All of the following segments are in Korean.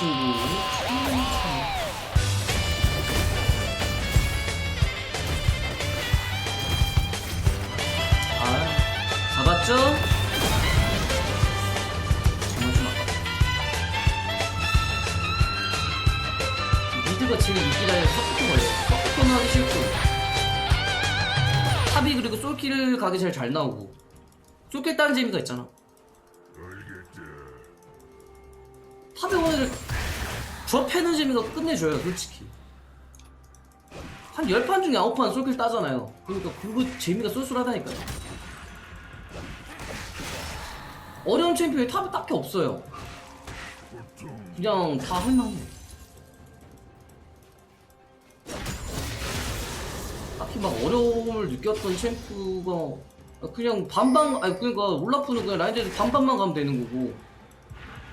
친구 참. 아 잡았죠? 정말 좀 아깝다 미드가 제일 인기라에 서포트 걸려요 서포트는 하기 싫고 탑이 그리고 솔킬 가게 제일 잘 나오고 솔킬 따는 재미가 있잖아 탑의 원을 저 재미가 끝내줘요 솔직히. 한 10판 중에 9판 솔킬 따잖아요. 그러니까 그거 재미가 쏠쏠하다니까요. 어려운 챔피언이 탑에 딱히 없어요. 그냥 다 할만해. 딱히 막 어려움을 느꼈던 챔프가 그냥 반반 아니 그러니까 올라프는 그냥 라인전에서 반반만 가면 되는 거고.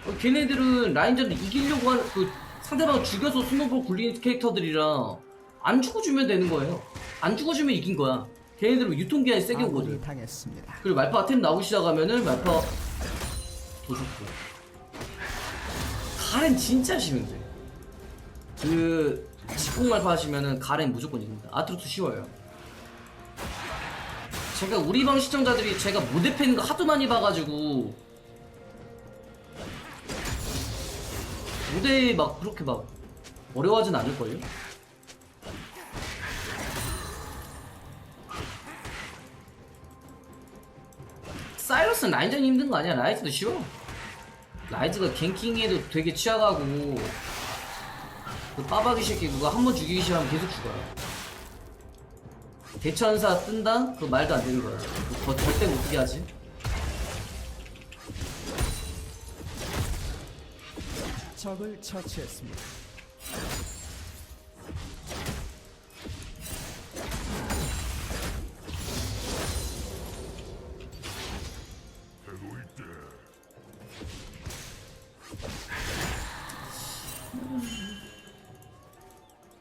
어, 걔네들은 라인전을 이기려고 하는 그 상대방을 죽여서 스노볼 굴리는 캐릭터들이라 안 죽어주면 되는 거예요. 안 죽어주면 이긴 거야. 걔네들은 유통기한이 세게 오거든. 당했습니다. 그리고 말파 템 나오기 시작하면은 말파 더 좋고 가렌 진짜 쉬운데 그 직공 말파 하시면은 가렌 무조건 이깁니다. 아트로스 쉬워요. 제가 우리 방 시청자들이 제가 모델 패는 거 하도 많이 봐가지고 모델 막 그렇게 막 어려워하진 않을걸요? 사이러스는 라인전이 힘든 거 아니야? 라이즈도 쉬워. 라이즈가 갱킹에도 되게 취약하고 그 빠박이 새끼 그거 한 번 죽이기 싫으면 계속 죽어요. 대천사 뜬다? 그거 말도 안 되는 거야. 그거 절대 못 뜨게 하지 적을 처치했습니다.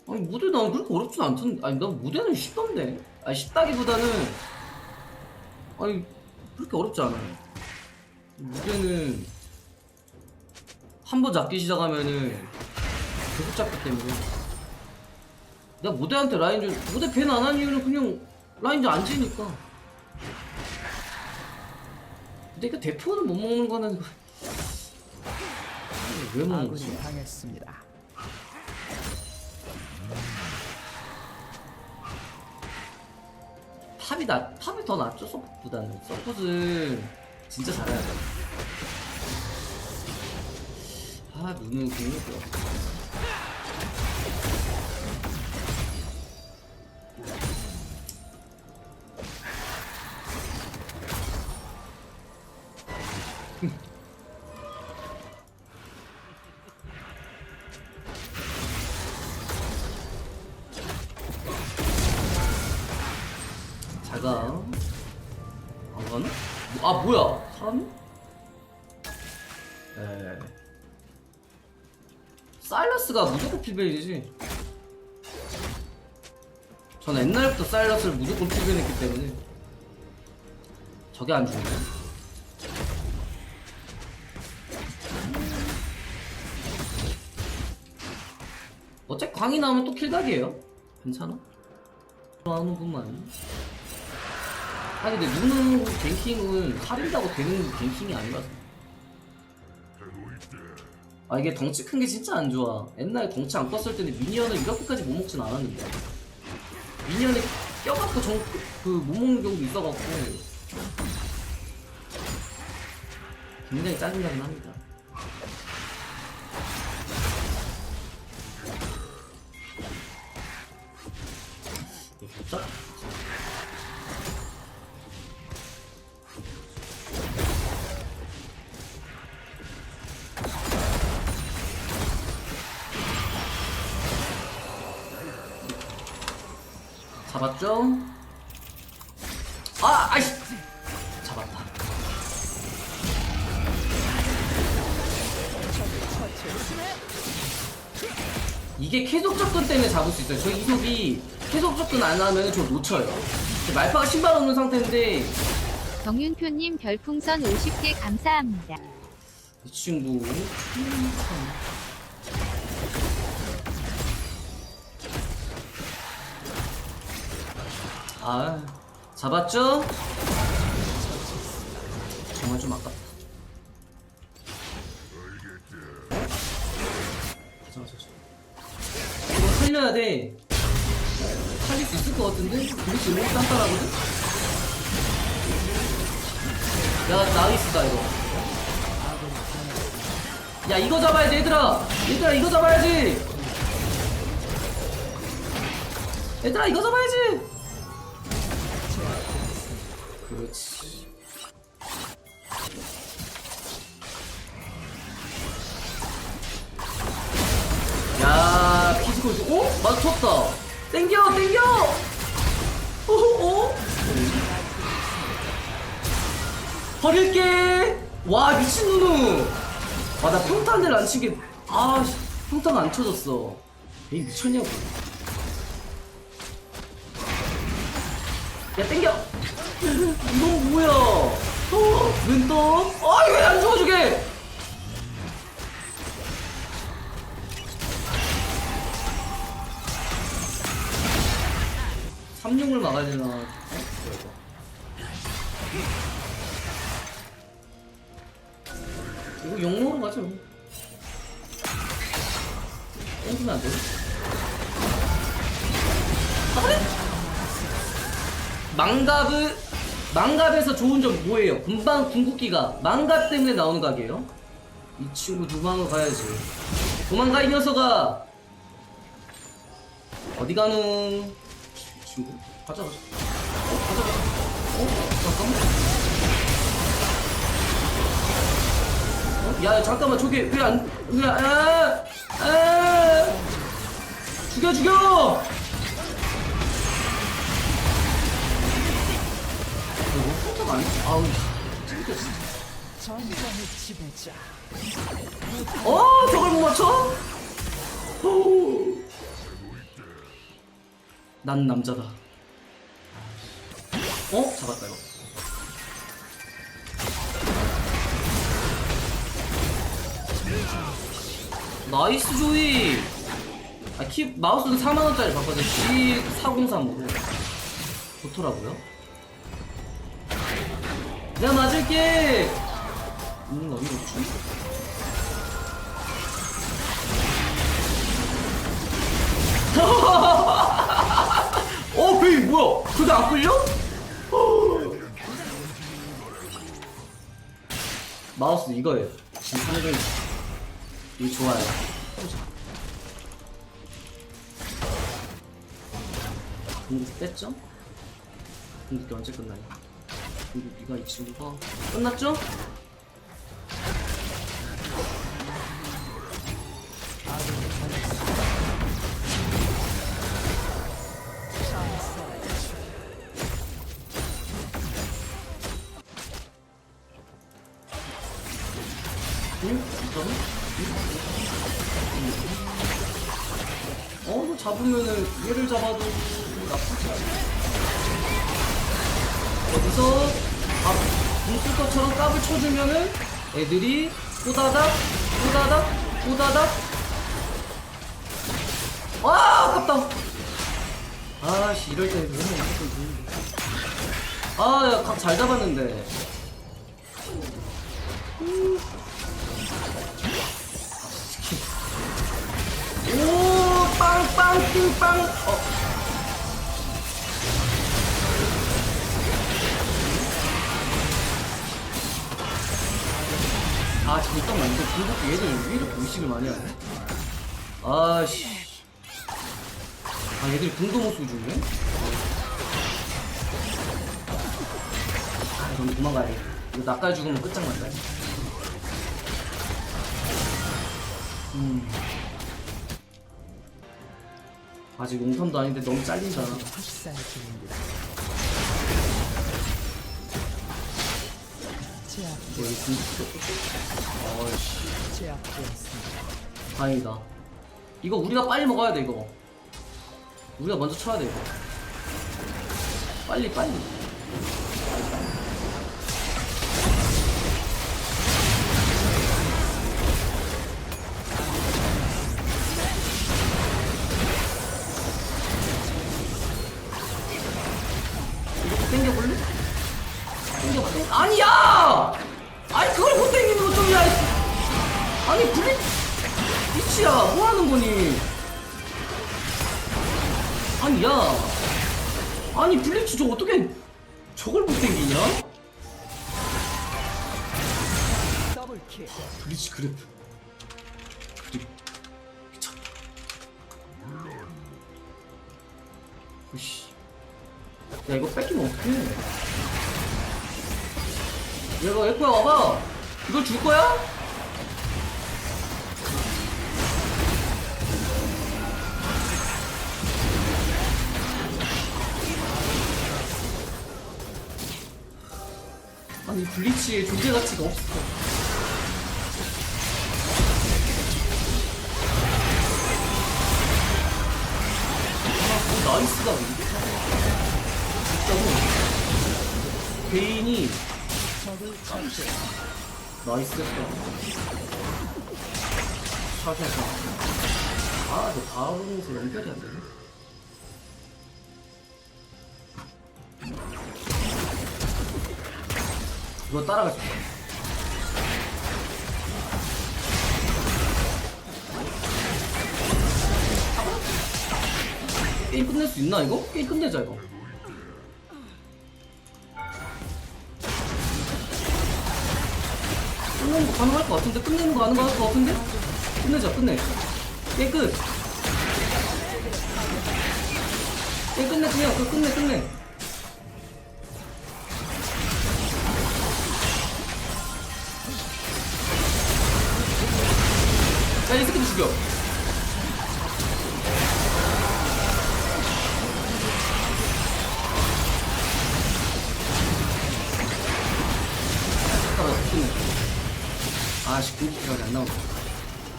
아니 무대 난 그렇게 어렵진 않던데 아니 난 무대는 쉽던데 아니 쉽다기보다는 아니 그렇게 어렵지 않아요 무대는 한 번 잡기 시작하면은 계속 잡기 때문에 내가 무대한테 라인전 무대 밴 안 한 이유는 그냥 라인전 안 지니까 내가 대표는 못 먹는 거는 왜 먹는 거지? 당했습니다. 팝이 나 팝이 더 낫죠 서폿보다는 서폿은 진짜 잘해야 돼. 아 누누 궁금해. 잘가. 안 가나? 아 뭐야? 살았네? 에. 사일러스가 무조건 필벤이지. 전 옛날부터 사일러스를 무조건 필벤했기 때문에 저게 안 죽네. 어차피 광이 나오면 또 킬각이에요. 괜찮아? 좋아하는구만. 아니 근데 누누 갱킹은 살인다고 되는 갱킹이 아니라서 아 이게 덩치 큰 게 진짜 안 좋아. 옛날에 덩치 안 컸을 때는 미니언을 이렇게까지 못 먹진 않았는데. 미니언이 껴갖고 정, 그, 못 먹는 경우도 있어갖고. 굉장히 짜증나긴 합니다. 이거 잡았죠? 아, 아이씨! 잡았다. 이게 계속 접근 때문에 잡을 수 있어요. 저 이속이 계속 접근 안 하면 저 놓쳐요. 말파가 신발 없는 상태인데 정윤표님 별풍선 50개 감사합니다. 이 친구 참. 아 잡았죠? 정말 좀 아깝다. 이거 살려야 돼 살릴 수 있을 것 같은데? 지금 너무 단단하거든? 야 나이스다 이거 야 이거 잡아야지 얘들아 얘들아 이거 잡아야지 얘들아 이거 잡아야지 그렇지 야 피지컬 어? 맞췄다 땡겨 땡겨 어? 어? 버릴게 와 미친 누누 아나 평탄을 안 치게 아 씨, 평탄 안 쳐졌어 이 미쳤냐고 야 땡겨 이건 뭐야 어? 왼떡 아이 왜안 죽어 주게 삼룡을 막아야 되나 어? 이거 용으로 가자 땡기면 안 돼? 아, 그래? 망갑을 망갑에서 좋은 점 뭐예요? 금방 궁극기가 망갑 때문에 나오는 각이에요. 이 친구 도망을 가야지. 도망가 이 녀석아. 어디 가노? 이 친구 가자 가자. 어 가자 가자. 어 잠깐만. 어? 야 잠깐만 저게 왜안 왜 아, 아, 죽여 죽여. 아우. 어 저걸 못 맞춰? 오. 난 남자다. 어 잡았다 이거. 나이스 조이. 아 키 마우스는 4만 원짜리 바꿔서 C403으로 좋더라고요. 내가 맞을게. 음 어디 없지? 어, 베이 뭐야? 그게 안 끌려? 마우스 이거예요. 지금 상당히 이거 좋아요. 궁극기 뺐죠? 궁극기 언제 끝나요? 궁극기가 이 친구가 끝났죠? 어, 이거 잡으면은 얘를 잡아도 나쁘지 않아. 여기서 아, 뭉쓸 것처럼 깝을 쳐주면은 애들이 꼬다닥, 꼬다닥, 꼬다닥. 와, 아깝다. 아씨, 이럴 때 너무 무조건 죽는데. 아, 야, 각잘 잡았는데. 오, 빵빵, 띵빵. 어. 아, 잠깐만. 이거 중국 얘들 왜 이렇게 의식을 많이 하네? 아씨. 아, 얘들이 궁도 못 쏘주네? 아, 너무 도망가야 돼. 이거 나까지 죽으면 끝장난다. 음. 아직 용탐도 아닌데 너무 잘린다. 어이씨. 다행이다. 이거 우리가 빨리 먹어야 돼, 이거. 우리가 먼저 쳐야 돼, 이거. 빨리, 빨리. 아니 블리치 저 어떻게 저걸 못? 더블킬. 블리치 그래프 그래 미쳤다 으씨 야 이거 뺏기면 어떡해 얘가 에코야 와봐 이걸 줄 거야? 아니 블리치의 존재 가치가 없어. 아, 어, 나이스다 진짜로 개인이 적을 처치. 나이스했다. 샤샤샤. 아저 바로에서 연결이 안 되네 이거 있어 게임 끝낼 수 있나 이거? 게임 끝내자 이거 끝내는 거 가능할 것 같은데? 끝내는 거 가능할 것 같은데? 끝내자 끝내 게임 끝 게임 끝내 그냥 그 끝내 끝내 죽여. 잠깐만 끝내 아씨 공기가 안 나오네.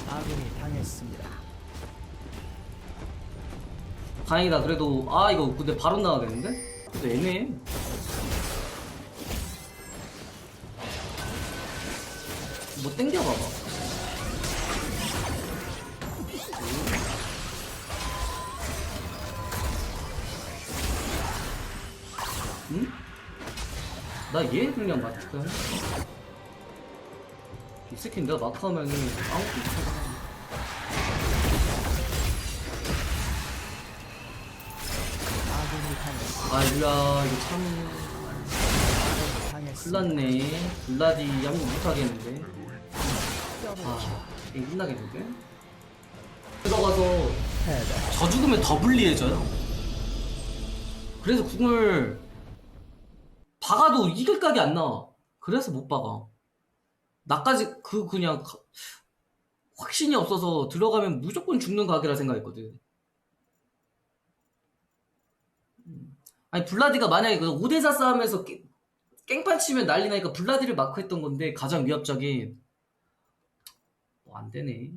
아군이 당했습니다. 다행이다. 그래도 아 이거 근데 바로 나가겠는데? 근데 애매해. 뭐 땡겨봐봐 나얘 그냥 마크 이 새끼 내가 마크 하면은 아무것도 못하잖아. 아이고야 이거 참. 큰일났네 블라디 양보 못하겠는데. 아 게임 끝나겠는데 들어가서. 저 죽으면 더 불리해져요 그래서 궁을 박아도 이길 각이 안 나와. 그래서 못 박아. 나까지 그 그냥 가- 확신이 없어서 들어가면 무조건 죽는 각이라 생각했거든. 음. 아니 블라디가 만약에 그 5대4 싸움에서 깽- 깽판 치면 난리 나니까 블라디를 마크했던 건데 가장 위협적인. 뭐 안 되네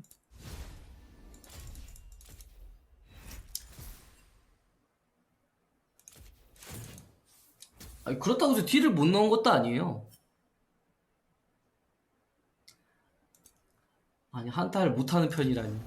아니 그렇다고 해서 딜을 못 넣은 것도 아니에요. 아니 한타를 못하는 편이라니